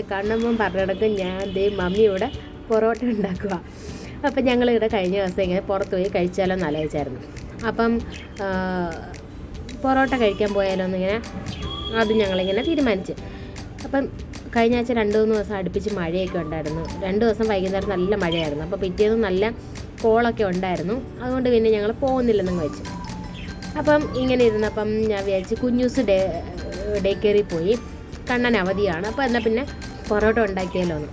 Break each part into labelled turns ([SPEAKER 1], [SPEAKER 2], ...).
[SPEAKER 1] എന്റെ കണ്ണമ്മ പറഞ്ഞിടക്ക് ഞാൻ ദേ മമ്മിയോടെ പൊറോട്ട ഉണ്ടാക്കുക അപ്പം ഞങ്ങളിവിടെ കഴിഞ്ഞ ദിവസം ഇങ്ങനെ പുറത്ത് പോയി കഴിച്ചാലോ എന്ന് ആലോചിച്ചായിരുന്നു. അപ്പം പൊറോട്ട കഴിക്കാൻ പോയാലോ എന്നിങ്ങനെ അത് ഞങ്ങളിങ്ങനെ തീരുമാനിച്ച്. അപ്പം കഴിഞ്ഞ ആഴ്ച രണ്ട് മൂന്ന് ദിവസം അടുപ്പിച്ച് മഴയൊക്കെ ഉണ്ടായിരുന്നു. രണ്ട് ദിവസം വൈകുന്നേരം നല്ല മഴയായിരുന്നു. അപ്പോൾ പിറ്റേന്ന് നല്ല കോളൊക്കെ ഉണ്ടായിരുന്നു. അതുകൊണ്ട് പിന്നെ ഞങ്ങൾ പോകുന്നില്ലെന്നങ്ങ് വെച്ചു. അപ്പം ഇങ്ങനെ ഇരുന്നപ്പം ഞാൻ വിചാരിച്ച് കുഞ്ഞൂസ് ഡേ ഡേ കയറി പോയി. കണ്ണൻ അവധിയാണ്. അപ്പോൾ എന്നാൽ പിന്നെ പൊറോട്ട ഉണ്ടാക്കിയാലോന്ന്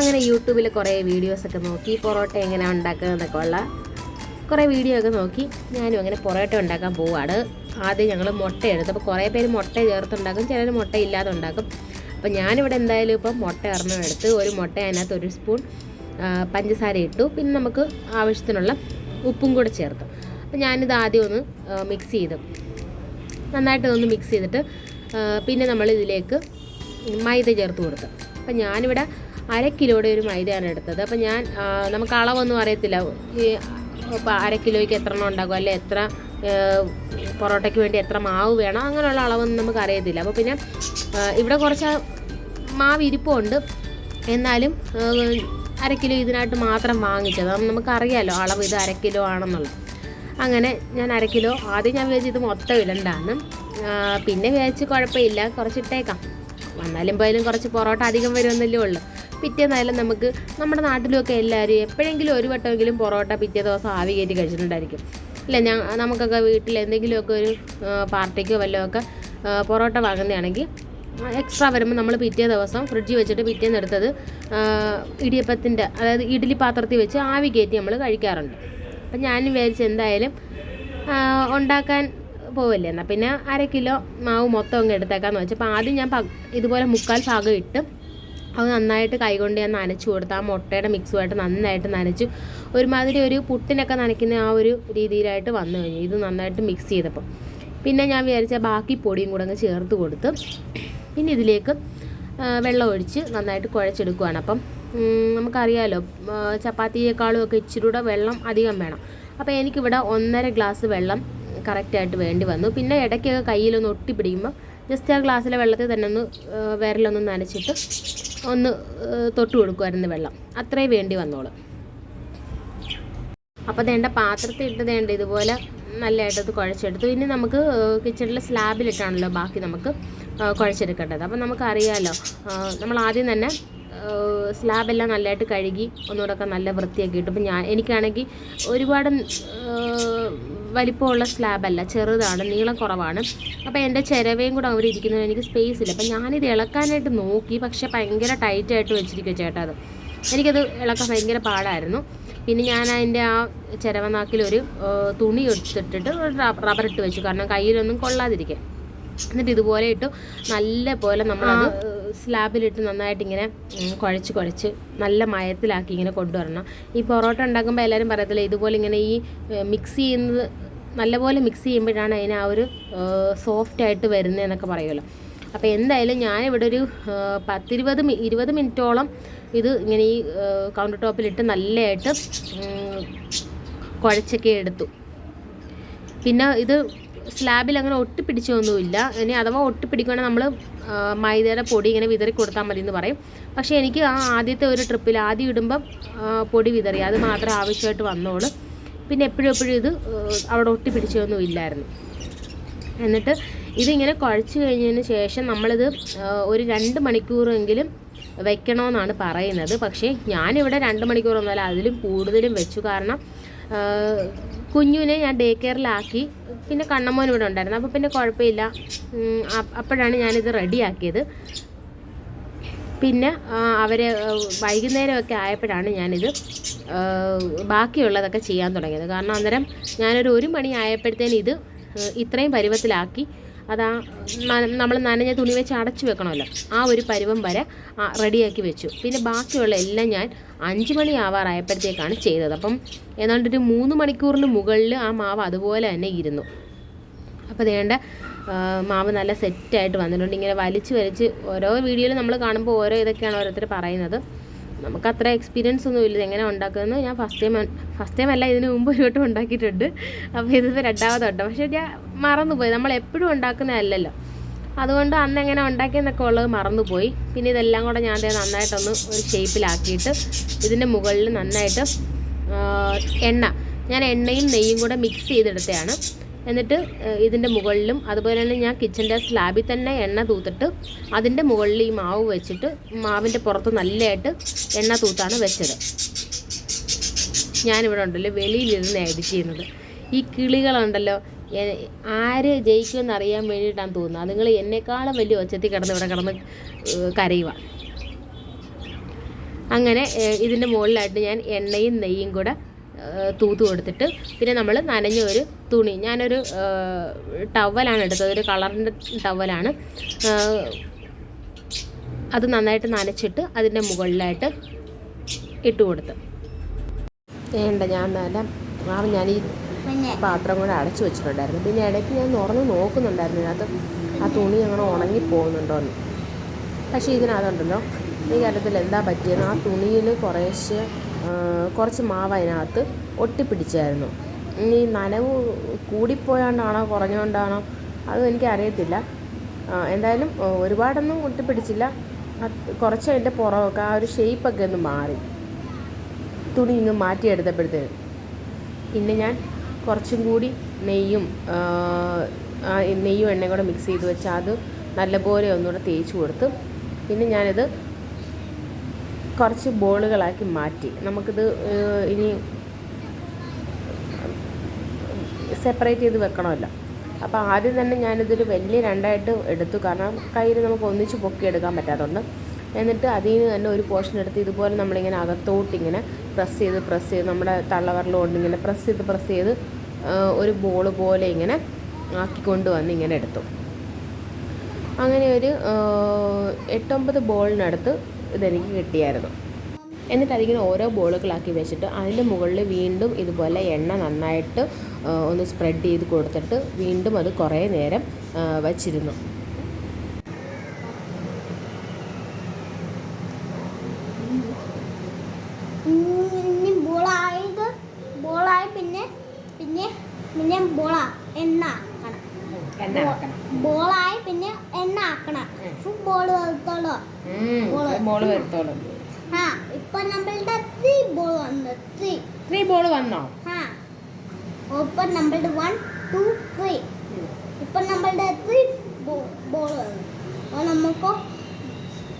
[SPEAKER 1] അങ്ങനെ യൂട്യൂബിൽ കുറേ വീഡിയോസൊക്കെ നോക്കി പൊറോട്ട എങ്ങനെ ഉണ്ടാക്കുന്നതൊക്കെ ഉള്ള കുറേ വീഡിയോ ഒക്കെ നോക്കി. ഞാനും അങ്ങനെ പൊറോട്ട ഉണ്ടാക്കാൻ പോവാണ്. ആദ്യം ഞങ്ങൾ മുട്ട എടുത്തു അപ്പോൾ കുറേ പേര് മുട്ട ചേർത്തുണ്ടാക്കും ചിലർ മുട്ട ഇല്ലാതെ ഉണ്ടാക്കും. അപ്പോൾ ഞാനിവിടെ എന്തായാലും ഇപ്പം മുട്ട ഒരെണ്ണം എടുത്ത് ഒരു മുട്ട അതിനകത്ത് ഒരു സ്പൂൺ പഞ്ചസാര ഇട്ടു. പിന്നെ നമുക്ക് ആവശ്യത്തിനുള്ള ഉപ്പും കൂടെ ചേർത്തു. അപ്പോൾ ഞാനിത് ആദ്യം ഒന്ന് മിക്സ് ചെയ്തു. നന്നായിട്ട് ഒന്ന് മിക്സ് ചെയ്തിട്ട് പിന്നെ നമ്മൾ ഇതിലേക്ക് മൈദ ചേർത്ത് കൊടുത്തു. അപ്പം ഞാനിവിടെ അര കിലോയുടെ ഒരു മൈദയാണ് എടുത്തത്. അപ്പം ഞാൻ നമുക്ക് അളവൊന്നും അറിയത്തില്ല. ഈ ഇപ്പം അര കിലോയ്ക്ക് എത്ര എണ്ണം ഉണ്ടാകും അല്ലെ എത്ര പൊറോട്ടയ്ക്ക് വേണ്ടി എത്ര മാവ് വേണം? അങ്ങനെയുള്ള അളവൊന്നും നമുക്ക് അറിയത്തില്ല. അപ്പോൾ പിന്നെ ഇവിടെ കുറച്ച് മാവ് ഇരിപ്പുണ്ട്. എന്നാലും അര കിലോ ഇതിനായിട്ട് മാത്രം വാങ്ങിച്ചത് നമുക്കറിയാലോ അളവ് ഇത് അര കിലോ ആണെന്നുള്ളത്. അങ്ങനെ ഞാൻ അര കിലോ ആദ്യം ഞാൻ വിചാരിച്ചു ഇത് മൊത്തം ഇടണ്ടാന്ന്. പിന്നെ വിചാരിച്ച് കുഴപ്പമില്ല. കുറച്ചിട്ടേക്കാം. വന്നാലും പോയാലും കുറച്ച് പൊറോട്ട അധികം വരുമെന്നല്ലേ ഉള്ളൂ. പിറ്റേന്നായാലും നമുക്ക് നമ്മുടെ നാട്ടിലുമൊക്കെ എല്ലാവരും എപ്പോഴെങ്കിലും ഒരു വട്ടമെങ്കിലും പൊറോട്ട പിറ്റേ ദിവസം ആവി കയറ്റി കഴിച്ചിട്ടുണ്ടായിരിക്കും. ഇല്ല ഞാൻ നമുക്കൊക്കെ വീട്ടിൽ എന്തെങ്കിലുമൊക്കെ ഒരു പാർട്ടിക്കോ വല്ലതുമൊക്കെ പൊറോട്ട വാങ്ങുന്നതാണെങ്കിൽ എക്സ്ട്രാ വരുമ്പോൾ നമ്മൾ പിറ്റേ ദിവസം ഫ്രിഡ്ജിൽ വെച്ചിട്ട് പിറ്റേന്ന് എടുത്തത് ഇടിയപ്പത്തിന്റെ അതായത് ഇഡ്ഡലി പാത്രത്തിൽ വെച്ച് ആവി കയറ്റി നമ്മൾ കഴിക്കാറുണ്ട്. അപ്പം ഞാൻ വിചാരിച്ച് എന്തായാലും ഉണ്ടാക്കാൻ പോവല്ലേ? എന്നാൽ പിന്നെ അര കിലോ മാവ് മൊത്തം അങ്ങ് എടുത്തേക്കാന്ന് വെച്ചപ്പോൾ ആദ്യം ഞാൻ ഇതുപോലെ മുക്കാൽ ഭാഗം ഇട്ട് അത് നന്നായിട്ട് കൈകൊണ്ട് ഞാൻ നനച്ചു കൊടുത്തു. ആ മുട്ടയുടെ മിക്സുമായിട്ട് നന്നായിട്ട് നനച്ചു. ഒരുമാതിരി ഒരു പുട്ടിനൊക്കെ നനയ്ക്കുന്ന ആ ഒരു രീതിയിലായിട്ട് വന്നു കഴിഞ്ഞു. ഇത് നന്നായിട്ട് മിക്സ് ചെയ്തപ്പോൾ പിന്നെ ഞാൻ വിചാരിച്ച ബാക്കി പൊടിയും കൂടെ അങ്ങ് ചേർത്ത് കൊടുത്ത് പിന്നെ ഇതിലേക്ക് വെള്ളം ഒഴിച്ച് നന്നായിട്ട് കുഴച്ചെടുക്കുകയാണ് അപ്പം നമുക്കറിയാമല്ലോ ചപ്പാത്തിയേക്കാളും ഒക്കെ ഇച്ചിരി കൂടെ വെള്ളം അധികം വേണം. അപ്പോൾ എനിക്കിവിടെ ഒന്നര ഗ്ലാസ് വെള്ളം കറക്റ്റായിട്ട് വേണ്ടി വന്നു. പിന്നെ ഇടയ്ക്കൊക്കെ കയ്യിലൊന്ന് ഒട്ടിപ്പിടിക്കുമ്പോൾ ജസ്റ്റ് ആ ഗ്ലാസ്സിലെ വെള്ളത്തിൽ തന്നെ ഒന്ന് വിരലൊന്ന് നനച്ചിട്ട് ഒന്ന് തൊട്ട് കൊടുക്കുമായിരുന്നു വെള്ളം. അത്രേ വേണ്ടി വന്നോളൂ. അപ്പോൾ വേണ്ട പാത്രത്തിൽ ഇട്ട് ദേണ്ട ഇതുപോലെ നല്ലതായിട്ട് അത് കുഴച്ചെടുത്തു. ഇനി നമുക്ക് കിച്ചണിലെ സ്ലാബിലിട്ടാണല്ലോ ബാക്കി നമുക്ക് കുഴച്ചെടുക്കേണ്ടത്. അപ്പോൾ നമുക്കറിയാമല്ലോ നമ്മൾ ആദ്യം തന്നെ സ്ലാബെല്ലാം നല്ലതായിട്ട് കഴുകി ഒന്നുകൂടെയൊക്കെ നല്ല വൃത്തിയാക്കി ഇട്ടു. ഇപ്പം ഞാൻ എനിക്കാണെങ്കിൽ ഒരുപാട് വലിപ്പമുള്ള സ്ലാബല്ല ചെറുതാണ് നീളം കുറവാണ്. അപ്പോൾ എന്റെ ചിരവയും കൂടെ അവർ ഇരിക്കുന്നതിന് എനിക്ക് സ്പേസ് ഇല്ല. അപ്പം ഞാനിത് ഇളക്കാനായിട്ട് നോക്കി പക്ഷേ ഭയങ്കര ടൈറ്റായിട്ട് വെച്ചിരിക്കുക ചേട്ടാ അത്. എനിക്കത് ഇളക്കാൻ ഭയങ്കര പാടായിരുന്നു. പിന്നെ ഞാൻ അതിന്റെ ആ ചിരവനാക്കിലൊരു തുണി എടുത്തിട്ടിട്ട് റബ്ബർ ഇട്ട് വെച്ചു. കാരണം കയ്യിലൊന്നും കൊള്ളാതിരിക്കാൻ. എന്നിട്ട് ഇതുപോലെ ഇട്ടു. നല്ല പോലെ നമ്മളത് സ്ലാബിലിട്ട് നന്നായിട്ട് ഇങ്ങനെ കുഴച്ച് കുഴച്ച് നല്ല മയത്തിലാക്കി ഇങ്ങനെ കൊണ്ടുവരണം. ഈ പൊറോട്ട ഉണ്ടാക്കുമ്പോൾ എല്ലാവരും പറയത്തില്ല ഇതുപോലെ ഇങ്ങനെ ഈ മിക്സ് ചെയ്യുന്നത് നല്ലപോലെ മിക്സ് ചെയ്യുമ്പോഴാണ് അതിന് ആ ഒരു സോഫ്റ്റ് ആയിട്ട് വരുന്നതെന്നൊക്കെ പറയുമല്ലോ അപ്പോൾ എന്തായാലും ഞാനിവിടെ ഒരു പത്തിരുപത് ഇരുപത് മിനിറ്റോളം ഇത് ഇങ്ങനെ ഈ കൗണ്ടർ ടോപ്പിലിട്ട് നല്ലതായിട്ട് കുഴച്ചൊക്കെ എടുത്തു. പിന്നെ ഇത് സ്ലാബിൽ അങ്ങനെ ഒട്ടിപ്പിടിച്ചൊന്നുമില്ല. ഇനി അഥവാ ഒട്ടിപ്പിടിക്കുകയാണെങ്കിൽ നമ്മൾ മൈദയുടെ പൊടി ഇങ്ങനെ വിതറി കൊടുത്താൽ മതി എന്ന് പറയും. പക്ഷേ എനിക്ക് ആ ആദ്യത്തെ ഒരു ട്രിപ്പിൽ ആദ്യം ഇടുമ്പം പൊടി വിതറി. അത് മാത്രം ആവശ്യമായിട്ട് വന്നോളൂ. പിന്നെ എപ്പോഴും എപ്പോഴും ഇത് അവിടെ ഒട്ടിപ്പിടിച്ചൊന്നും ഇല്ലായിരുന്നു എന്നിട്ട് ഇതിങ്ങനെ കുഴച്ച് കഴിഞ്ഞതിന് ശേഷം നമ്മളിത് ഒരു രണ്ട് മണിക്കൂറെങ്കിലും വെക്കണമെന്നാണ് പറയുന്നത്. പക്ഷേ ഞാനിവിടെ രണ്ട് മണിക്കൂറൊന്നുമല്ല അതിലും കൂടുതലും വെച്ചു. കാരണം കുഞ്ഞുവിനെ ഞാൻ ഡേ കെയറിലാക്കി പിന്നെ കണ്ണമ്മോൻ ഇവിടെ ഉണ്ടായിരുന്നു. അപ്പോൾ പിന്നെ കുഴപ്പമില്ല. അപ്പോഴാണ് ഞാനിത് റെഡിയാക്കിയത്. പിന്നെ അവർ വൈകുന്നേരമൊക്കെ ആയപ്പോഴാണ് ഞാനിത് ബാക്കിയുള്ളതൊക്കെ ചെയ്യാൻ തുടങ്ങിയത്. കാരണം അന്നേരം ഞാനൊരു ഒരു മണി ആയപ്പോഴത്തേന് ഇത് ഇത്രയും പരുവത്തിലാക്കി. അതാ നമ്മൾ നനഞ്ഞ തുണി വെച്ച് അടച്ചു വെക്കണമല്ലോ. ആ ഒരു പരുവം വരെ റെഡിയാക്കി വെച്ചു. പിന്നെ ബാക്കിയുള്ള എല്ലാം ഞാൻ അഞ്ച് മണി ആവാറായപ്പോഴത്തേക്കാണ് ചെയ്തത്. അപ്പം ഏതാണ്ട് ഒരു മൂന്ന് മണിക്കൂറിന് മുകളിൽ ആ മാവ് അതുപോലെ തന്നെ ഇരുന്നു. അപ്പോൾ അതേണ്ട മാവ് നല്ല സെറ്റായിട്ട് വന്നിട്ടുണ്ട്. ഇങ്ങനെ വലിച്ച് വലിച്ച് ഓരോ വീഡിയോയിൽ നമ്മൾ കാണുമ്പോൾ ഓരോ ഇതൊക്കെയാണ് ഓരോരുത്തർ പറയുന്നത്. നമുക്ക് അത്ര എക്സ്പീരിയൻസ് ഒന്നും ഇല്ല എങ്ങനെ ഉണ്ടാക്കുന്നത് ഞാൻ ഫസ്റ്റ് ടൈം ഫസ്റ്റ് ടൈം അല്ല ഇതിന് മുമ്പ് ഒരു വട്ടം ഉണ്ടാക്കിയിട്ടുണ്ട്. അപ്പോൾ ഇതിപ്പോൾ രണ്ടാമതുണ്ട് പക്ഷേ ഞാൻ മറന്നുപോയി. നമ്മൾ എപ്പോഴും ഉണ്ടാക്കുന്നതല്ലല്ലോ. അതുകൊണ്ട് അന്ന് എങ്ങനെ ഉണ്ടാക്കിയെന്നൊക്കെ ഉള്ളത് മറന്നുപോയി. പിന്നെ ഇതെല്ലാം കൂടെ ഞാൻ നന്നായിട്ടൊന്ന് ഒരു ഷേപ്പിലാക്കിയിട്ട് ഇതിന്റെ മുകളിൽ നന്നായിട്ട് എണ്ണ. ഞാൻ എണ്ണയും നെയ്യും കൂടെ മിക്സ് ചെയ്തെടുത്തതാണ്. എന്നിട്ട് ഇതിന്റെ മുകളിലും അതുപോലെ തന്നെ ഞാൻ കിച്ചന്റെ സ്ലാബിൽ തന്നെ എണ്ണ തൂത്തിട്ട് അതിന്റെ മുകളിൽ ഈ മാവ് വെച്ചിട്ട് മാവിന്റെ പുറത്ത് നല്ലതായിട്ട് എണ്ണ തൂത്താണ് വെച്ചത്. ഞാനിവിടെ ഉണ്ടല്ലോ വെളിയിലിരുന്ന് എഡിറ്റ് ചെയ്യുന്നത്. ഈ കിളികളുണ്ടല്ലോ. ആര് ജയിക്കുമെന്ന് അറിയാൻ വേണ്ടിയിട്ടാണ് തോന്നുന്നത് അതുങ്ങൾ എന്നെക്കാളും വലിയ ഒച്ചത്തിൽ കിടന്ന് ഇവിടെ കിടന്ന് കരയുക അങ്ങനെ ഇതിന്റെ മുകളിലായിട്ട് ഞാൻ എണ്ണയും നെയ്യും കൂടെ തൂത്ത് കൊടുത്തിട്ട് പിന്നെ നമ്മൾ നനഞ്ഞ ഒരു തുണി. ഞാനൊരു ടവലാണ് എടുത്തത്. ഒരു കളറിന്റെ ടവലാണ്. അത് നന്നായിട്ട് നനച്ചിട്ട് അതിന്റെ മുകളിലായിട്ട് ഇട്ട് കൊടുത്ത്. വേണ്ട ഞാൻ നല്ല ഞാൻ ഈ പാത്രം കൂടെ അടച്ചു വെച്ചിട്ടുണ്ടായിരുന്നു. പിന്നെ ഇടയ്ക്ക് ഞാൻ തുറന്ന് നോക്കുന്നുണ്ടായിരുന്നു. ഇതിനകത്ത് ആ തുണി അങ്ങനെ ഉണങ്ങി പോകുന്നുണ്ടോയെന്ന് പക്ഷേ ഇതിനകത്തുണ്ടല്ലോ ഈ കാര്യത്തിൽ എന്താ പറ്റിയെന്ന് ആ തുണിയിൽ കുറേശ്ശെ കുറച്ച് മാവ് അതിനകത്ത് ഒട്ടിപ്പിടിച്ചായിരുന്നു. ഈ നനവ് കൂടിപ്പോയാണ്ടാണോ കുറഞ്ഞുകൊണ്ടാണോ അതും എനിക്കറിയത്തില്ല എന്തായാലും ഒരുപാടൊന്നും ഒട്ടിപ്പിടിച്ചില്ല. കുറച്ച് അതിന്റെ പുറമൊക്കെ ആ ഒരു ഷേപ്പൊക്കെ ഒന്ന് മാറി. തുണി ഇങ്ങ് മാറ്റിയെടുത്തപ്പോഴത്തേന്. പിന്നെ ഞാൻ കുറച്ചും കൂടി നെയ്യും നെയ്യും എണ്ണയും കൂടെ മിക്സ് ചെയ്ത് വെച്ച് അത് നല്ലപോലെ ഒന്നുകൂടെ തേച്ച് കൊടുത്ത് പിന്നെ ഞാനിത് കുറച്ച് ബോളുകളാക്കി മാറ്റി. നമുക്കിത് ഇനി സെപ്പറേറ്റ് ചെയ്ത് വെക്കണമല്ലോ. അപ്പോൾ ആദ്യം തന്നെ ഞാനിതൊരു വലിയ രണ്ടായിട്ട് എടുത്തു. കാരണം കയ്യിൽ നമുക്ക് ഒന്നിച്ച് പൊക്കിയെടുക്കാൻ പറ്റാത്തതുകൊണ്ട് എന്നിട്ട് അതിൽ നിന്ന് തന്നെ ഒരു പോർഷൻ എടുത്ത് ഇതുപോലെ നമ്മളിങ്ങനെ അകത്തോട്ട് ഇങ്ങനെ പ്രസ് ചെയ്ത് പ്രസ് ചെയ്ത് നമ്മുടെ തള്ളവരൽ കൊണ്ട് ഇങ്ങനെ പ്രസ് ചെയ്ത് പ്രസ് ചെയ്ത് ഒരു ബോൾ പോലെ ഇങ്ങനെ ആക്കിക്കൊണ്ട് വന്ന് ഇങ്ങനെ എടുത്തു. അങ്ങനെ ഒരു എട്ടൊമ്പത് ബോളിനടുത്ത് ഇതെനിക്ക് കിട്ടിയായിരുന്നു. എന്നിട്ട് അതിങ്ങനെ ഓരോ ബോളുകളാക്കി വെച്ചിട്ട് അതിന്റെ മുകളിൽ വീണ്ടും ഇതുപോലെ എണ്ണ നന്നായിട്ട് ഒന്ന് സ്പ്രെഡ് ചെയ്ത് കൊടുത്തിട്ട് വീണ്ടും അത് കുറേ നേരം വച്ചിരുന്നു
[SPEAKER 2] ഇനി ബോളായത് ബോളായി പിന്നെ പിന്നെ പിന്നെ ബോള എണ്ണ ആക്കണം. ബോളായി പിന്നെ എണ്ണ ആക്കണം. ഫുട്ബോൾ വരത്തോളൂ.
[SPEAKER 1] ബോൾ വരത്തോളൂ
[SPEAKER 2] ആ ഇപ്പൊ നമ്മളുടെ ത്രീ ബോൾ വന്നു. ത്രീ
[SPEAKER 1] ത്രീ ബോൾ വന്നോ?
[SPEAKER 2] ആ. ഇപ്പൊ നമ്മളുടെ വൺ ടു ത്രീ ഇപ്പൊ നമ്മളുടെ ത്രീ ബോൾ വന്നു. അപ്പോൾ നമുക്ക്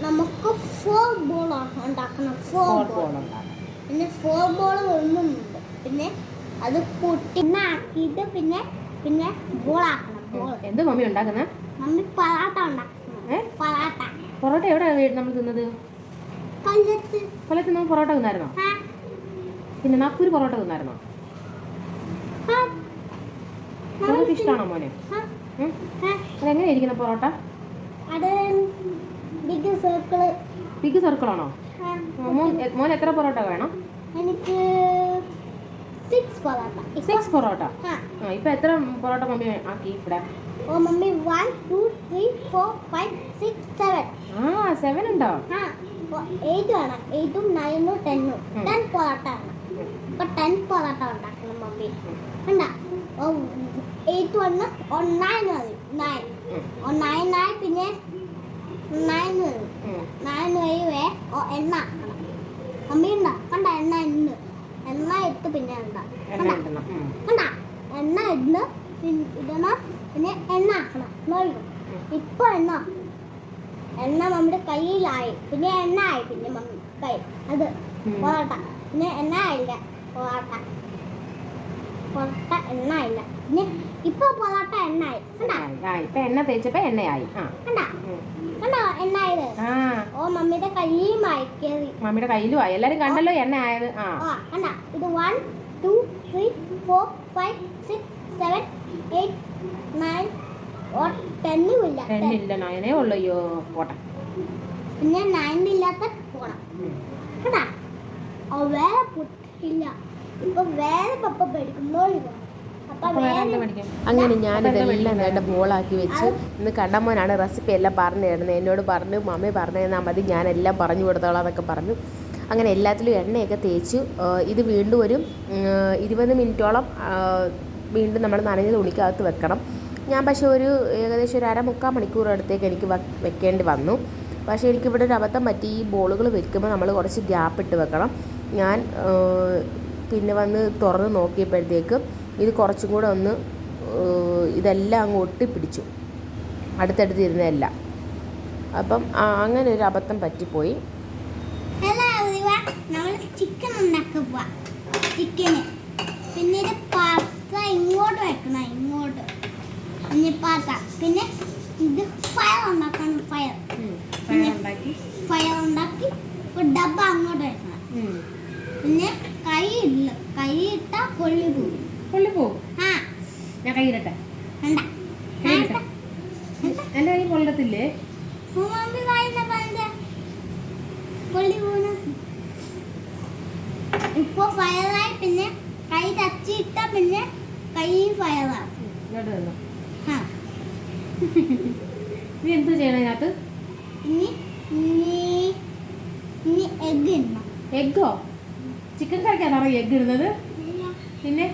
[SPEAKER 2] നമുക്ക് ഫോർ ബോൾ ഉണ്ടാക്കണം. ഫോർ ബോൾ
[SPEAKER 1] ബോൾ
[SPEAKER 2] പിന്നെ ഫോർ ബോൾ വരുന്നുണ്ട് പിന്നെ അത് പൊട്ടിനാക്കിയിട്ട് പിന്നെ പിന്നെ
[SPEAKER 1] എന്ത് മമ്മി ഉണ്ടാക്കുന്ന?
[SPEAKER 2] മമ്മി പറാട്ട ഉണ്ടാക്കണം
[SPEAKER 1] ഏ?
[SPEAKER 2] പറാട്ട.
[SPEAKER 1] പൊറോട്ട എവിടെ നമ്മൾ തിന്നത്?
[SPEAKER 2] കൊല്ലത്ത്
[SPEAKER 1] കൊല്ലത്ത് നമ്മൾ പൊറോട്ട തിന്നായിരുന്നോ? പിന്നെ നാഗ്പൂർ പൊറോട്ട തിന്നായിരുന്നോ? പൊറോട്ട ഇഷ്ടമാണോ മോനെ. അതെങ്ങനെ ഇരിക്കുന്ന പൊറോട്ട?
[SPEAKER 2] അത് ബിഗ് സർക്കിൾ
[SPEAKER 1] ബിഗ് സർക്കിളാണോ മോൻ എത്ര പൊറോട്ട വേണം?
[SPEAKER 2] എനിക്ക് സിക്സ് പൊറോട്ട. ഇപ്പൊ-
[SPEAKER 1] സിക്സ് പൊറോട്ട?
[SPEAKER 2] ആ
[SPEAKER 1] ഇപ്പൊ എത്ര പൊറോട്ട മമ്മി ആക്കി ഇവിടെ?
[SPEAKER 2] ഓ mummy one two three four five six seven
[SPEAKER 1] ആ സെവൻ ഉണ്ടോ?
[SPEAKER 2] ആ എയ്റ്റ് വേണം. എയ്റ്റും നയനും ടെന്നും. ടെൻ പൊറോട്ട വേണം. ഇപ്പൊ ടെൻ പൊറോട്ട ഉണ്ടാക്കണം മമ്മി. വേണ്ട ഓ എയ്റ്റ് ഓ നയൻ മതി. നയൻ നയൻ നയൻ പിന്നെ നയൻ
[SPEAKER 1] ഉം.
[SPEAKER 2] നയൻ ഓ എണ്ണ മമ്മി ഉണ്ടോ? കണ്ട എണ്ണ ഇന്ന് എണ്ണ ഇട്ട് പിന്നെ
[SPEAKER 1] ഇടണം.
[SPEAKER 2] എണ്ണ ഇടണം. ഇടണം. പിന്നെ എണ്ണ ആക്കണം. ഇപ്പൊ എണ്ണ. എണ്ണ നമ്മുടെ കയ്യിലായി. പിന്നെ എണ്ണ ആയി. പിന്നെ കൈ. അത്. പൊറോട്ട. പിന്നെ എണ്ണ ആയില്ല. പൊറോട്ട. പൊറോട്ട എണ്ണ ആയില്ല. പിന്നെ ഇപ്പൊ പൊറോട്ട എണ്ണ ആയി.
[SPEAKER 1] എണ്ണ തേച്ചപ്പോൾ എണ്ണയായി. ആ.
[SPEAKER 2] മമ്മിയുടെ
[SPEAKER 1] കയ്യിലും ആയി എല്ലാരും കണ്ടല്ലോ എണ്ണ ആയത് ആ
[SPEAKER 2] ഇത് one two three four five six seven eight nine ഓ ടെന്നും ഇല്ല
[SPEAKER 1] നയനേ ഉള്ളൂ. അയ്യോ പോട്ടെ.
[SPEAKER 2] പിന്നെ നയൻ ഇല്ലാത്ത പോണം. ഓ വേറെ പുട്ടില്ല. ഇപ്പൊ വേറെ പപ്പ പഠിക്കുമ്പോൾ
[SPEAKER 1] അങ്ങനെ ഞാനിതെല്ലാം വേണ്ട ബോളാക്കി വെച്ച് ഇന്ന് കണ്ടമോനാണ് റെസിപ്പി എല്ലാം പറഞ്ഞു തരുന്നത്. എന്നോട് പറഞ്ഞു മമ്മി പറഞ്ഞു തന്നാൽ മതി ഞാനെല്ലാം പറഞ്ഞു കൊടുത്തോളാം എന്നൊക്കെ പറഞ്ഞു. അങ്ങനെ എല്ലാത്തിലും എണ്ണയൊക്കെ തേച്ചു ഇത് വീണ്ടും ഒരു ഇരുപത് മിനിറ്റോളം വീണ്ടും നമ്മൾ നനഞ്ഞ തുണിക്കകത്ത് വെക്കണം. ഞാൻ പക്ഷേ ഒരു ഏകദേശം ഒരു അരമുക്കാൽ മണിക്കൂർ അടുത്തേക്ക് എനിക്ക് വെക്കേണ്ടി വന്നു. പക്ഷേ എനിക്കിവിടെ ഒരു അബദ്ധം പറ്റി. ഈ ബോളുകൾ വെക്കുമ്പോൾ നമ്മൾ കുറച്ച് ഗ്യാപ്പ് ഇട്ട് വെക്കണം. ഞാൻ പിന്നെ വന്ന് തുറന്ന് നോക്കിയപ്പോഴത്തേക്ക് ഇത് കുറച്ചും കൂടെ ഒന്ന് ഇതെല്ലാം അങ്ങ് ഒട്ടിപ്പിടിച്ചു. അടുത്തടുത്തിരുന്നതെല്ലാം അപ്പം അങ്ങനെ ഒരു അബദ്ധം പറ്റിപ്പോയി.
[SPEAKER 2] നമ്മൾ ചിക്കൻ ഉണ്ടാക്കാൻ പോവാ. ചിക്കന് പിന്നെ ഇത് ഇങ്ങോട്ട് വെക്കണം ഇങ്ങോട്ട്. പിന്നെ ഇത് ഫയർ ഉണ്ടാക്കണം ഫയർ ഫയർ ഉണ്ടാക്കി. ഒരു ഡബ്ബ അങ്ങോട്ട് വെക്കണം. പിന്നെ കൈ ഇല്ല കൈ ഇട്ടാ കൊള്ളി പോകും.
[SPEAKER 1] കൊള്ളി പോകും
[SPEAKER 2] ആ.
[SPEAKER 1] ഞാൻ കൈയിടട്ടെ എന്റെ കൈ കൊള്ളത്തില്ലേ
[SPEAKER 2] ഇപ്പൊ ഫയറായി പിന്നെ കൈ തച്ചിട്ട പിന്നെ കൈ ഫയറാവും
[SPEAKER 1] നീ എന്ത് ചെയ്യണം
[SPEAKER 2] അതിനകത്ത്? എഗ്
[SPEAKER 1] ചിക്കൻ കറിക്കാണോ എഗ്ഗ് ഇടുന്നത്? പിന്നെ?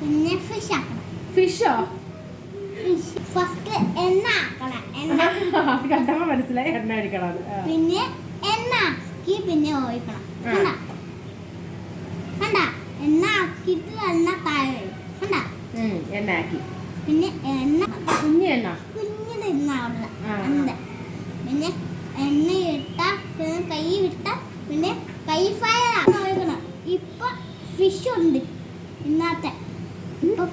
[SPEAKER 2] പിന്നെ ഫിഷ് ആക്കണം
[SPEAKER 1] ഫിഷോ
[SPEAKER 2] ഫസ്റ്റ് എണ്ണ ആക്കണം. എണ്ണ.
[SPEAKER 1] അത് കണ്ടപ്പോൾ മനസ്സിലായി എണ്ണ അടിക്കണം
[SPEAKER 2] പിന്നെ എണ്ണ ആക്കി പിന്നെ ഒഴിക്കണം
[SPEAKER 1] ആ.
[SPEAKER 2] കണ്ട? കണ്ട? എണ്ണ ആക്കിയിട്ട് എണ്ണ താഴെ കണ്ട?
[SPEAKER 1] എണ്ണ ആക്കി.
[SPEAKER 2] പിന്നെ എണ്ണ.
[SPEAKER 1] കുഞ്ഞി എണ്ണ.
[SPEAKER 2] കുഞ്ഞിന് എണ്ണ അവിടെ. ഉണ്ട് പിന്നെ എണ്ണ ഇട്ട പിന്നെ കൈ വിട്ട പിന്നെ കൈ ഫയർ ഒഴിക്കണം ഇപ്പൊ ഫിഷ് ഉണ്ട്. ഇന്നത്തെ പിന്നെ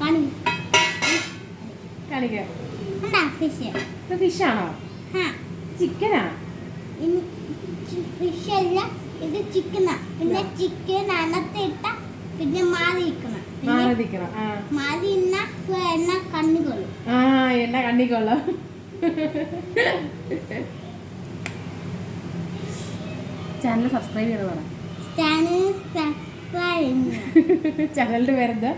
[SPEAKER 2] കാണി?
[SPEAKER 1] കാണിക്ക.
[SPEAKER 2] ഫിഷ്
[SPEAKER 1] ഫിഷാണോ ചിക്കനാ
[SPEAKER 2] ഫിഷ് അല്ല ഇത് ചിക്കനാ പിന്നെ ചിക്കൻ അനത്തിട്ട പിന്നെ മാറി നിൽക്കണം പിന്നെ
[SPEAKER 1] മാറിക്കണം ആ.
[SPEAKER 2] മാറി എണ്ണ
[SPEAKER 1] ആ എണ്ണ കണ്ണിക്കൊള്ള. ചാനൽ സബ്സ്ക്രൈബ് ചെയ്ത് പറ.
[SPEAKER 2] ചാനൽ സബ്സ്ക്രൈബ്
[SPEAKER 1] ചാനലിന്റെ പേരെന്താ?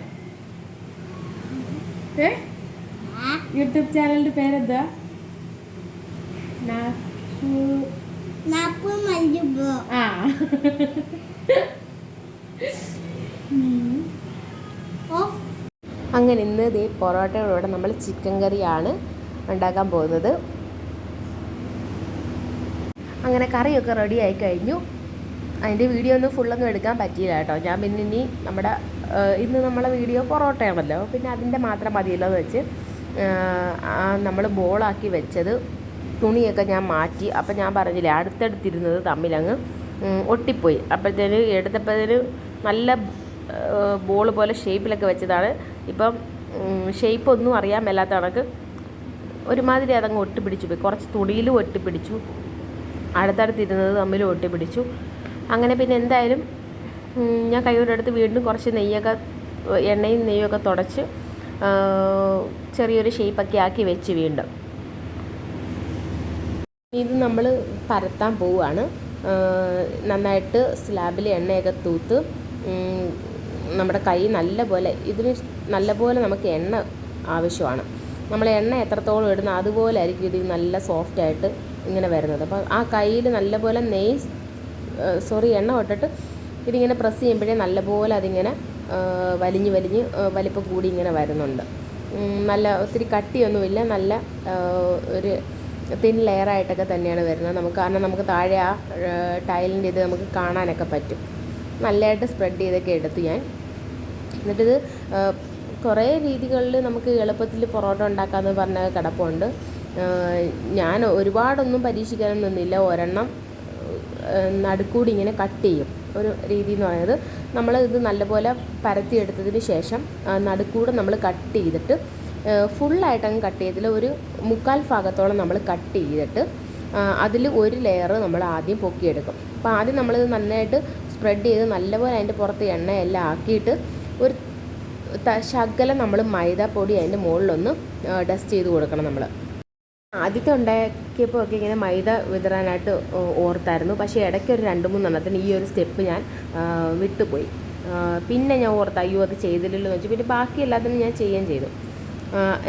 [SPEAKER 1] ഏ? യൂട്യൂബ് ചാനലിന്റെ പേരെന്താ? ആ. അങ്ങനെ ഇന്ന് ദേ പൊറോട്ടയോടെ നമ്മൾ ചിക്കൻ കറിയാണ് ഉണ്ടാക്കാൻ പോകുന്നത്. അങ്ങനെ കറിയൊക്കെ റെഡി ആയി കഴിഞ്ഞു. അതിന്റെ വീഡിയോ ഒന്നും ഫുള്ളൊന്നും എടുക്കാൻ പറ്റിയില്ല കേട്ടോ. ഞാൻ പിന്നെ ഇനി നമ്മുടെ ഇന്ന് നമ്മളെ വീഡിയോ പൊറോട്ടയാണല്ലോ. പിന്നെ അതിന്റെ മാത്രം മതിയല്ലോ എന്ന് വെച്ച് നമ്മൾ ബോളാക്കി വെച്ചത് തുണിയൊക്കെ ഞാൻ മാറ്റി. അപ്പം ഞാൻ പറഞ്ഞില്ലേ അടുത്തടുത്തിരുന്നത് തമ്മിലങ്ങ് ഒട്ടിപ്പോയി. അപ്പോഴത്തേന് എടുത്തപ്പോഴത്തേന് നല്ല ബോൾ പോലെ ഷേപ്പിലൊക്കെ വെച്ചതാണ്. ഇപ്പം ഷേപ്പ് ഒന്നും അറിയാൻ മേലാത്ത കണക്ക് ഒരുമാതിരി അതങ്ങ് ഒട്ടിപ്പിടിച്ചു പോയി. കുറച്ച് തുണിയിലും ഒട്ടിപ്പിടിച്ചു. അടുത്തടുത്തിരുന്നത് തമ്മിലും ഒട്ടിപ്പിടിച്ചു. അങ്ങനെ പിന്നെ എന്തായാലും ഞാൻ കൈയോടെടുത്ത് വീണ്ടും കുറച്ച് നെയ്യൊക്കെ എണ്ണയും നെയ്യൊക്കെ തുടച്ച് ചെറിയൊരു ഷേപ്പൊക്കെ ആക്കി വെച്ച് വീണ്ടും. ഇത് നമ്മൾ പരത്താൻ പോവുകയാണ്. നന്നായിട്ട് സ്ലാബിൽ എണ്ണയൊക്കെ തൂത്ത് നമ്മുടെ കൈ നല്ലപോലെ ഇതിന് നല്ലപോലെ നമുക്ക് എണ്ണ ആവശ്യമാണ്. നമ്മൾ എണ്ണ എത്രത്തോളം ഇടുന്ന അതുപോലെ ആയിരിക്കും ഇത് നല്ല സോഫ്റ്റായിട്ട് ഇങ്ങനെ വരുന്നത്. അപ്പോൾ ആ കയ്യിൽ നല്ലപോലെ നെയ് സോറി എണ്ണ തൊട്ടിട്ട് ഇതിങ്ങനെ പ്രസ് ചെയ്യുമ്പോഴേ നല്ലപോലെ അതിങ്ങനെ വലിഞ്ഞ് വലിഞ്ഞ് വലിപ്പം കൂടി ഇങ്ങനെ വരുന്നുണ്ട്. നല്ല ഒത്തിരി കട്ടിയൊന്നുമില്ല നല്ല ഒരു തിൻ ലെയറായിട്ടൊക്കെ തന്നെയാണ് വരുന്നത്. നമുക്ക് കാരണം നമുക്ക് താഴെ ആ ടൈലിന്റെ ഇത് നമുക്ക് കാണാനൊക്കെ പറ്റും. നല്ലതായിട്ട് സ്പ്രെഡ് ചെയ്തൊക്കെ എടുത്തു ഞാൻ. എന്നിട്ടിത് കുറേ രീതികളിൽ നമുക്ക് എളുപ്പത്തിൽ പൊറോട്ട ഉണ്ടാക്കാമെന്ന് പറഞ്ഞ കിടപ്പുണ്ട്. ഞാൻ ഒരുപാടൊന്നും പരീക്ഷിക്കാനൊന്നും നിന്നില്ല. ഒരെണ്ണം നടുക്കൂടി ഇങ്ങനെ കട്ട് ചെയ്യും. ഒരു രീതി എന്ന് പറയുന്നത് നമ്മൾ ഇത് നല്ലപോലെ പരത്തിയെടുത്തതിന് ശേഷം നടുക്കൂടെ നമ്മൾ കട്ട് ചെയ്തിട്ട് ഫുള്ളായിട്ട് അങ്ങ് കട്ട് ചെയ്തതിൽ ഒരു മുക്കാൽ ഭാഗത്തോളം നമ്മൾ കട്ട് ചെയ്തിട്ട് അതിൽ ഒരു ലെയർ നമ്മൾ ആദ്യം പൊക്കിയെടുക്കും. അപ്പോൾ ആദ്യം നമ്മളിത് നന്നായിട്ട് സ്പ്രെഡ് ചെയ്ത് നല്ലപോലെ അതിന്റെ പുറത്ത് എണ്ണയെല്ലാം ആക്കിയിട്ട് ഒരു ശകലം നമ്മൾ മൈദാപ്പൊടി അതിന്റെ മുകളിലൊന്ന് ഡസ്റ്റ് ചെയ്ത് കൊടുക്കണം നമ്മൾ. ആദ്യത്തെ ഉണ്ടാക്കിയപ്പോൾ ഒക്കെ ഇങ്ങനെ മൈദ വിതറാനായിട്ട് ഓർത്തായിരുന്നു. പക്ഷേ ഇടയ്ക്ക് ഒരു രണ്ട് മൂന്നെണ്ണത്തിന് ഈ ഒരു സ്റ്റെപ്പ് ഞാൻ വിട്ടുപോയി. പിന്നെ ഞാൻ ഓർത്ത് അയ്യോ അത് ചെയ്തില്ലല്ലോ എന്ന് വെച്ചു. പിന്നെ ബാക്കി എല്ലാത്തിനും ഞാൻ ചെയ്യുകയും ചെയ്തു.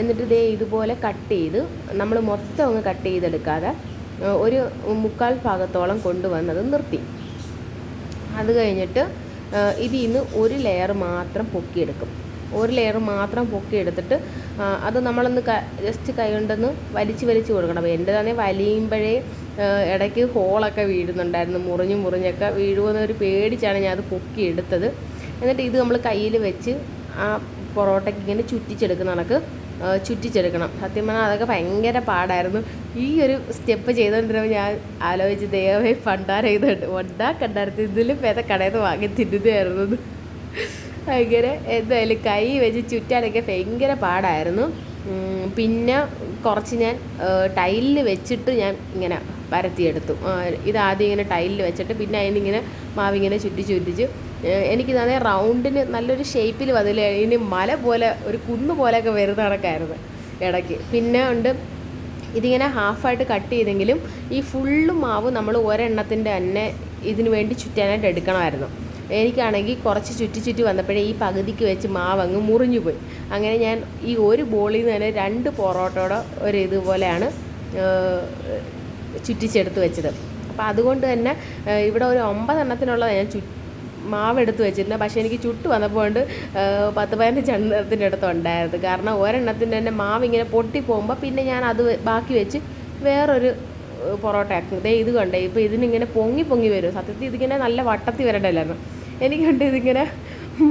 [SPEAKER 1] എന്നിട്ട് ഇതേ ഇതുപോലെ കട്ട് ചെയ്ത് നമ്മൾ മൊത്തം അങ്ങ് കട്ട് ചെയ്തെടുക്കാതെ ഒരു മുക്കാൽ ഭാഗത്തോളം കൊണ്ടുവന്നത് നിർത്തി. അത് കഴിഞ്ഞിട്ട് ഇതിൽ നിന്ന് ഒരു ലെയർ മാത്രം പൊക്കിയെടുക്കും. ഒരു ലെയർ മാത്രം പൊക്കി എടുത്തിട്ട് അത് നമ്മളൊന്ന് ജസ്റ്റ് കൈ കൊണ്ടൊന്ന് വലിച്ച് വലിച്ച് കൊടുക്കണം. എന്റെതാണെങ്കിൽ വലിയുമ്പോഴേ ഇടയ്ക്ക് ഹോളൊക്കെ വീഴുന്നുണ്ടായിരുന്നു. മുറിഞ്ഞ് മുറിഞ്ഞൊക്കെ വീഴുമെന്നൊരു പേടിച്ചാണ് ഞാൻ അത് പൊക്കിയെടുത്തത് എന്നിട്ട് ഇത് നമ്മൾ കയ്യിൽ വെച്ച് ആ പൊറോട്ടയ്ക്ക് ഇങ്ങനെ ചുറ്റിച്ചെടുക്കുന്ന കണക്ക് ചുറ്റിച്ചെടുക്കണം. സത്യം പറഞ്ഞാൽ അതൊക്കെ ഭയങ്കര പാടായിരുന്നു. ഈ ഒരു സ്റ്റെപ്പ് ചെയ്തുകൊണ്ടിരുന്നപ്പോൾ ഞാൻ ആലോചിച്ച് ദൈവമേ പണ്ടാര ചെയ്തുണ്ട് ഉണ്ടാക്കണ്ടായിരുന്നു ഇതിലും പേത കടയിൽ നിന്ന് വാങ്ങി തിന്നുന്നതായിരുന്നു. ഇത്. ഭയങ്കര എന്തായാലും കൈ വെച്ച് ചുറ്റാനൊക്കെ ഭയങ്കര പാടായിരുന്നു. പിന്നെ കുറച്ച് ഞാൻ ടൈലിൽ വെച്ചിട്ട് ഞാൻ ഇങ്ങനെ പരത്തിയെടുത്തു. ഇതാദ്യം ഇങ്ങനെ ടൈലിൽ വെച്ചിട്ട് പിന്നെ അതിനിങ്ങനെ മാവിങ്ങനെ ചുറ്റി ചുറ്റിച്ച് എനിക്ക് എനിക്കിതാണെ റൗണ്ടിന് നല്ലൊരു ഷേപ്പിൽ വന്നില്ല ഇനി മല പോലെ ഒരു കുന്ന് പോലെയൊക്കെ വരുന്ന കണക്കായിരുന്നു ഇടയ്ക്ക്. പിന്നെ ഉണ്ട് ഇതിങ്ങനെ ഹാഫായിട്ട് കട്ട് ചെയ്തെങ്കിലും ഈ ഫുള്ള് മാവ് നമ്മൾ ഒരെണ്ണത്തിന്റെ തന്നെ ഇതിനു വേണ്ടി ചുറ്റാനായിട്ട് എടുക്കണമായിരുന്നു. എനിക്കാണെങ്കിൽ കുറച്ച് ചുറ്റി ചുറ്റി വന്നപ്പോഴേ ഈ പകുതിക്ക് വെച്ച് മാവങ്ങ് മുറിഞ്ഞു പോയി അങ്ങനെ ഞാൻ ഈ ഒരു ബോളിൽ നിന്ന് തന്നെ രണ്ട് പൊറോട്ടയുടെ ഒരു ഇതുപോലെയാണ് ചുറ്റിച്ചെടുത്ത് വെച്ചത്. അപ്പോൾ അതുകൊണ്ട് തന്നെ ഇവിടെ ഒരു ഒമ്പതെണ്ണത്തിനുള്ളതാണ് ഞാൻ ചു മാവെടുത്ത് വെച്ചിരുന്നത്. പക്ഷേ എനിക്ക് ചുട്ട് വന്നപ്പോൾ കൊണ്ട് പത്ത് പതിനഞ്ച് എണ്ണത്തിന്റെ അടുത്ത് ഉണ്ടായിരുന്നു കാരണം ഒരെണ്ണത്തിന്റെ തന്നെ മാവ് ഇങ്ങനെ പൊട്ടി പോകുമ്പോൾ പിന്നെ ഞാൻ അത് ബാക്കി വെച്ച് വേറൊരു പൊറോട്ട ആക്കും ദേ ഇത് കണ്ടേ? ഇപ്പോൾ ഇതിനിങ്ങനെ പൊങ്ങി പൊങ്ങി വരും. സത്യത്തിൽ ഇതിങ്ങനെ നല്ല വട്ടത്തിൽ വരണ്ടല്ലായിരുന്നു. എനിക്ക് കണ്ട് ഇതിങ്ങനെ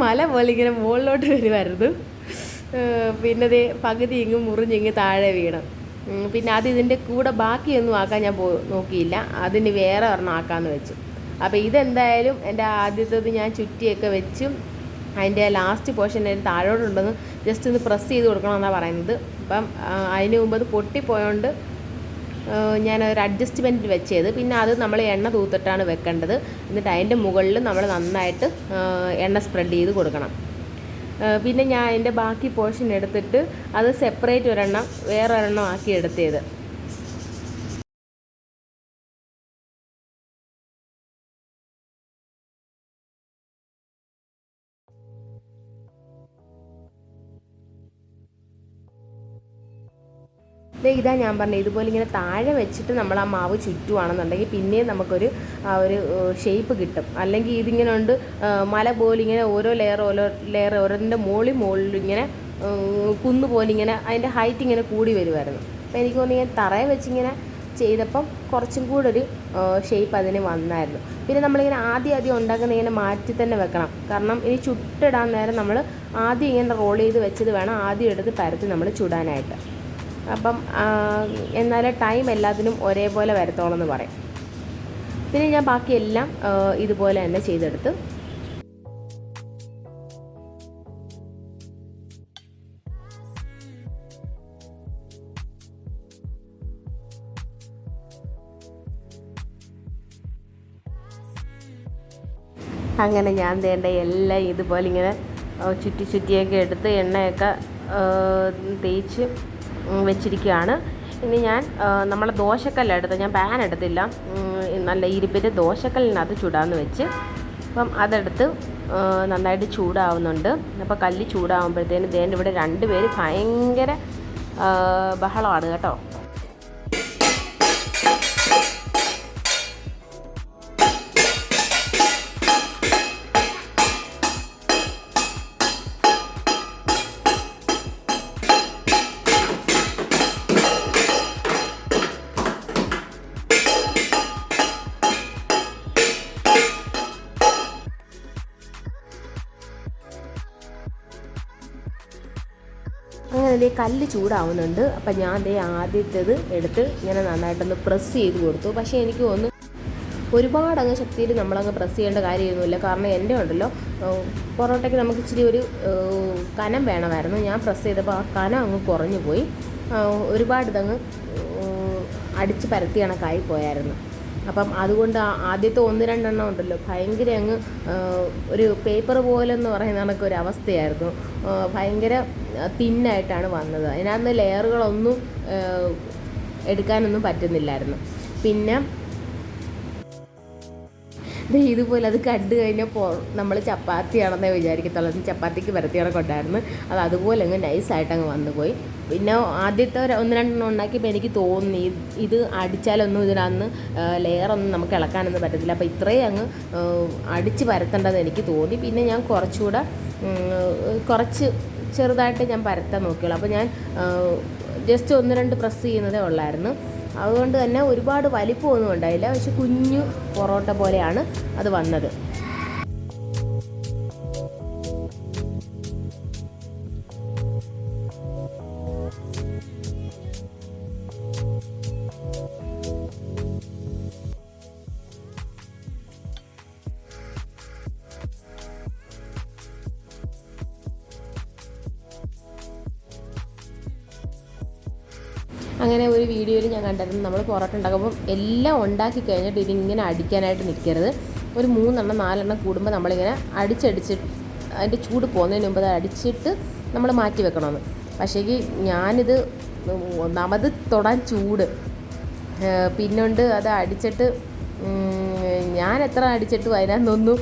[SPEAKER 1] മല പോലെ ഇങ്ങനെ മുകളിലോട്ട് വരുമായിരുന്നു പിന്നെ ദേ പകുതി ഇങ്ങ് മുറിഞ്ഞിങ്ങ് താഴെ വീണം. പിന്നെ അത് ഇതിന്റെ കൂടെ ബാക്കിയൊന്നും ആക്കാൻ ഞാൻ പോ നോക്കിയില്ല. അതിന് വേറെ ഒരെണ്ണം ആക്കാമെന്ന് വെച്ചു. അപ്പോൾ ഇതെന്തായാലും എന്റെ ആദ്യത്തേത് ഞാൻ ചുറ്റിയൊക്കെ വെച്ചും അതിന്റെ ലാസ്റ്റ് പോർഷൻ അതിന് താഴോട്ടുണ്ടെന്ന് ജസ്റ്റ് ഒന്ന് പ്രസ് ചെയ്ത് കൊടുക്കണമെന്നാണ് പറയുന്നത്. അപ്പം അതിന് മുമ്പ് അത് പൊട്ടിപ്പോയോണ്ട് ഞാൻ ഒരു വെച്ചത്. പിന്നെ അത് നമ്മൾ എണ്ണ തൂത്തിട്ടാണ് വെക്കേണ്ടത്. എന്നിട്ട് അതിന്റെ മുകളിൽ നമ്മൾ നന്നായിട്ട് എണ്ണ സ്പ്രെഡ് ചെയ്ത് കൊടുക്കണം. പിന്നെ ഞാൻ അതിന്റെ ബാക്കി പോർഷൻ എടുത്തിട്ട് അത് സെപ്പറേറ്റ് ഒരെണ്ണം വേറെ ഒരെണ്ണം ആക്കി എടുത്തത്. ദേ ഇതാ ഞാൻ പറഞ്ഞത് ഇതുപോലെ ഇങ്ങനെ താഴെ വെച്ചിട്ട് നമ്മൾ ആ മാവ് ചുറ്റുവാണെന്നുണ്ടെങ്കിൽ പിന്നെയും നമുക്കൊരു ഒരു ഷേപ്പ് കിട്ടും. അല്ലെങ്കിൽ ഇതിങ്ങനെ ഉണ്ട് മല പോലെ ഇങ്ങനെ ഓരോ ലെയർ ഓരോ ലെയർ ഓരോന്റെ മുകളിൽ മുകളിൽ ഇങ്ങനെ കുന്നു പോലെ ഇങ്ങനെ അതിന്റെ ഹൈറ്റ് ഇങ്ങനെ കൂടി വരുമായിരുന്നു അപ്പോൾ എനിക്ക് തോന്നി ഇങ്ങനെ തറയെ വെച്ചിങ്ങനെ ചെയ്തപ്പം കുറച്ചും കൂടെ ഒരു ഷേപ്പ് അതിന് വന്നായിരുന്നു. പിന്നെ നമ്മളിങ്ങനെ ആദ്യം ആദ്യം ഉണ്ടാക്കുന്ന ഇങ്ങനെ മാറ്റി തന്നെ വെക്കണം. കാരണം ഇനി ചുട്ടിടാൻ നേരം നമ്മൾ ആദ്യം ഇങ്ങനെ റോൾ ചെയ്ത് വെച്ചത് വേണം. ആദ്യം എടുത്ത് പരത്തി നമ്മൾ ചുടാനായിട്ട്. അപ്പം എന്നാൽ ടൈം എല്ലാത്തിനും ഒരേപോലെ വരത്തോളം എന്ന് പറയും. പിന്നെ ഞാൻ ബാക്കിയെല്ലാം ഇതുപോലെ തന്നെ ചെയ്തെടുത്ത്. അങ്ങനെ ഞാൻ തേണ്ട എല്ലാം ഇതുപോലെ ഇങ്ങനെ ചുറ്റി ചുറ്റിയൊക്കെ എടുത്ത് എണ്ണയൊക്കെ തേച്ച് വെച്ചിരിക്കുകയാണ്. ഇനി ഞാൻ നമ്മളെ ദോശക്കല്ലെടുത്ത് ഞാൻ പാൻ എടുത്തില്ല. നല്ല ഇരുപ്പിന്റെ ദോശക്കല്ലിനകത്ത് ചൂടാന്ന് വെച്ച് അപ്പം അതെടുത്ത് നന്നായിട്ട് ചൂടാവുന്നുണ്ട്. അപ്പോൾ കല്ല് ചൂടാവുമ്പോഴത്തേന് ദേണ്ട ഇവിടെ രണ്ട് പേര് ഭയങ്കര ബഹളമാണ് കേട്ടോ. അങ്ങനെ ദേ കല്ല് ചൂടാവുന്നുണ്ട്. അപ്പം ഞാൻ ദേ ആദ്യത്തേത് എടുത്ത് ഇങ്ങനെ നന്നായിട്ടൊന്ന് പ്രസ് ചെയ്ത് കൊടുത്തു. പക്ഷേ എനിക്ക് ഒന്ന് ഒരുപാട് അങ്ങ് ശക്തിയിൽ നമ്മളങ്ങ് പ്രസ് ചെയ്യേണ്ട കാര്യമൊന്നുമില്ല. കാരണം എന്റെ ഉണ്ടല്ലോ പൊറോട്ടയ്ക്ക് നമുക്ക് ഇച്ചിരി ഒരു കനം വേണമായിരുന്നു. ഞാൻ പ്രസ് ചെയ്തപ്പോൾ ആ കനം അങ്ങ് കുറഞ്ഞു പോയി ഒരുപാട് ഇതങ്ങ് അടിച്ച് പരത്തി കണക്കായി പോയായിരുന്നു. അപ്പം അതുകൊണ്ട് ആദ്യത്തെ ഒന്ന് രണ്ടെണ്ണം ഉണ്ടല്ലോ. ഭയങ്കര അങ്ങ് ഒരു പേപ്പർ പോലെ എന്ന് പറയുന്ന കണക്ക് ഒരു അവസ്ഥയായിരുന്നു. ഭയങ്കര തിന്നായിട്ടാണ് വന്നത്. അതിനകത്ത് ലെയറുകളൊന്നും എടുക്കാനൊന്നും പറ്റുന്നില്ലായിരുന്നു. പിന്നെ ഇതുപോലെ അത് കണ്ടു കഴിഞ്ഞാൽ പോ നമ്മൾ ചപ്പാത്തിയാണെന്നേ വിചാരിക്കത്തുള്ളൂ. അത് ചപ്പാത്തിക്ക് പരത്തിയാണ് ഉണ്ടായിരുന്നു അത് അതുപോലെ അങ്ങ് നൈസായിട്ട് അങ്ങ് വന്നു പോയി പിന്നെ ആദ്യത്തെ ഒരു ഒന്ന് രണ്ടെണ്ണം ഉണ്ടാക്കിയപ്പോൾ എനിക്ക് തോന്നി ഇത് അടിച്ചാലൊന്നും ഇതിനകത്ത് ലെയറൊന്നും നമുക്ക് ഇളക്കാനൊന്നും പറ്റത്തില്ല. അപ്പോൾ ഇത്രയും അങ്ങ് അടിച്ച് പരത്തേണ്ടതെന്ന് എനിക്ക് തോന്നി. പിന്നെ ഞാൻ കുറച്ചുകൂടെ കുറച്ച് ചെറുതായിട്ട് ഞാൻ പരത്താൻ നോക്കിയുള്ളൂ. അപ്പോൾ ഞാൻ ജസ്റ്റ് ഒന്ന് രണ്ട് പ്രസ് ചെയ്യുന്നതേ ഉള്ളായിരുന്നു. അതുകൊണ്ട് തന്നെ ഒരുപാട് വലിപ്പമൊന്നും ഉണ്ടായില്ല. പക്ഷെ കുഞ്ഞു പൊറോട്ട പോലെയാണ് അത് വന്നത്. അങ്ങനെ ഒരു വീഡിയോയിൽ ഞാൻ കണ്ടായിരുന്നു നമ്മൾ പൊറോട്ട ഉണ്ടാക്കുമ്പോൾ എല്ലാം ഉണ്ടാക്കി കഴിഞ്ഞിട്ട് ഇതിങ്ങനെ അടിക്കാനായിട്ട് നിൽക്കരുത് ഒരു മൂന്നെണ്ണം നാലെണ്ണം കൂടുമ്പോൾ നമ്മളിങ്ങനെ അടിച്ചടിച്ച് അതിന്റെ ചൂട് പോകുന്നതിന് മുമ്പ് അത് അടിച്ചിട്ട് നമ്മൾ മാറ്റി വെക്കണമെന്ന് പക്ഷേ ഞാനിത് ഒന്നാമത് തൊടാൻ ചൂട്. പിന്നുണ്ട് അത് അടിച്ചിട്ട് ഞാൻ എത്ര അടിച്ചിട്ടും അതിനകത്തൊന്നും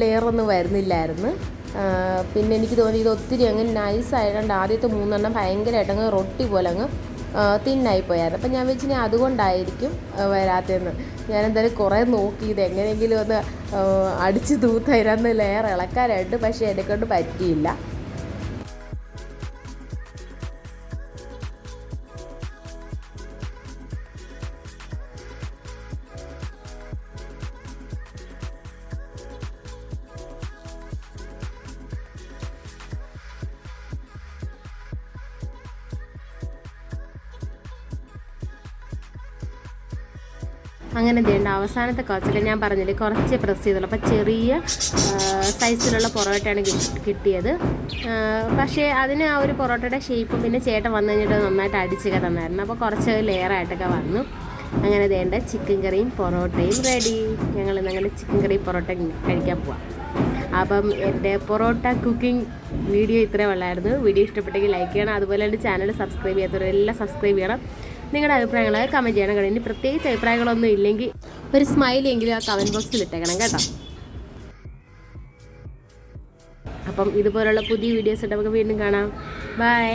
[SPEAKER 1] ലെയറൊന്നും വരുന്നില്ലായിരുന്നു. പിന്നെ എനിക്ക് തോന്നി ഇത് ഒത്തിരി അങ്ങ് നൈസ് ആയതുകൊണ്ട് ആദ്യത്തെ മൂന്നെണ്ണം ഭയങ്കരമായിട്ട് അങ്ങ് റൊട്ടി പോലെ അങ്ങ് തിന്നായി പോയായിരുന്നു. അപ്പം ഞാൻ വെച്ച് ഞാൻ അതുകൊണ്ടായിരിക്കും വരാത്തതെന്ന്. ഞാൻ എന്തായാലും കുറേ നോക്കി ഇത് എങ്ങനെയെങ്കിലും ഒന്ന് അടിച്ച് തൂത്ത് അതിനകത്ത് ലെയർ ഇളക്കാനായിട്ട് പക്ഷേ എന്നെക്കൊണ്ട് പറ്റിയില്ല. അങ്ങനെ ചെയ്യണ്ട അവസാനത്തെ കുറച്ചൊക്കെ ഞാൻ പറഞ്ഞില്ലേ കുറച്ച് പ്രസ് ചെയ്തുള്ളൂ. അപ്പോൾ ചെറിയ സൈസിലുള്ള പൊറോട്ടയാണ് കിട്ടിയത്. പക്ഷേ അതിന് ആ ഒരു പൊറോട്ടയുടെ ഷേപ്പും പിന്നെ ചേട്ടൻ വന്നു കഴിഞ്ഞിട്ട് നന്നായിട്ട് അടിച്ചൊക്കെ തന്നായിരുന്നു. അപ്പോൾ കുറച്ച് ലെയറായിട്ടൊക്കെ വന്നു. അങ്ങനെ വേണ്ട ചിക്കൻ കറിയും പൊറോട്ടയും റെഡി ഞങ്ങൾ അങ്ങനെ ചിക്കൻ കറി പൊറോട്ട കഴിക്കാൻ പോവാം. അപ്പം എന്റെ പൊറോട്ട കുക്കിംഗ് വീഡിയോ ഇത്രേ ഉള്ളായിരുന്നു. വീഡിയോ ഇഷ്ടപ്പെട്ടെങ്കിൽ ലൈക്ക് ചെയ്യണം. അതുപോലെ എന്റെ ചാനൽ സബ്സ്ക്രൈബ് ചെയ്യാത്തവരെല്ലാം സബ്സ്ക്രൈബ് ചെയ്യണം. നിങ്ങളുടെ അഭിപ്രായങ്ങൾ കമന്റ് ചെയ്യണം കേട്ടോ. ഇനി പ്രത്യേകിച്ച് അഭിപ്രായങ്ങളൊന്നും ഇല്ലെങ്കിൽ ഒരു സ്മൈലി എങ്കിലും ആ കമന്റ് ബോക്സിൽ ഇട്ടേക്കണം കേട്ടോ. അപ്പം ഇതുപോലുള്ള പുതിയ വീഡിയോസ് നമുക്ക് വീണ്ടും കാണാം. ബൈ